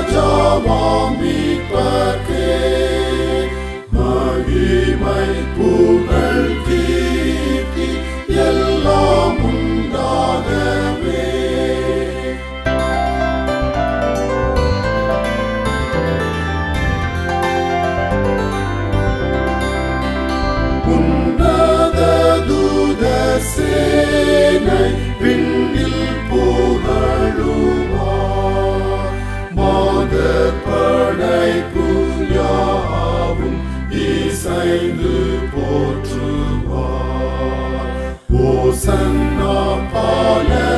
ராஜாவாம் மீட்பர்க்கே மகிமை புகழ் படைப்பு யாவும் இசைந்து போற்றுவார் ஓசன்னா பாலர்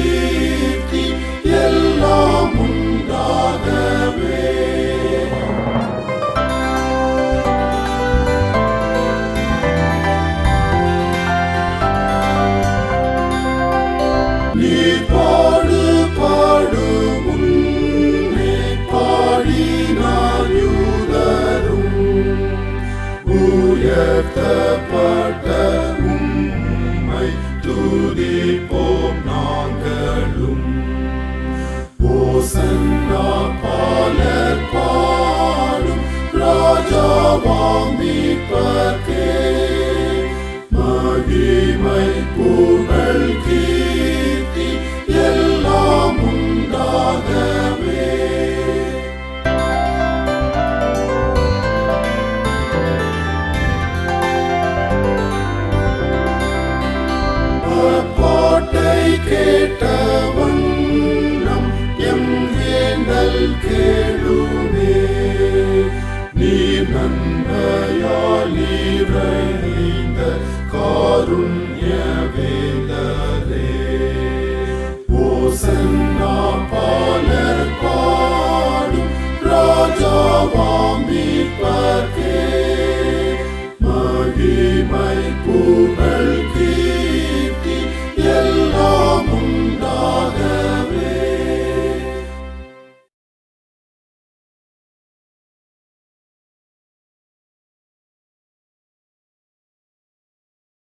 உயர்த்தப்பட்ட உம்மை துதிப்போம் நாங்களும் ஓசன்னா பாலர் பாடும் ராஜாவாம் மீட்பர்க்கே மகிமை கேளுமே நீ நன்மையால் நிறைந்த காருண்ய வேந்தரே ஓசன்னா பாலர் பாடும் ராஜாவாமி மீட்பர்க்கே.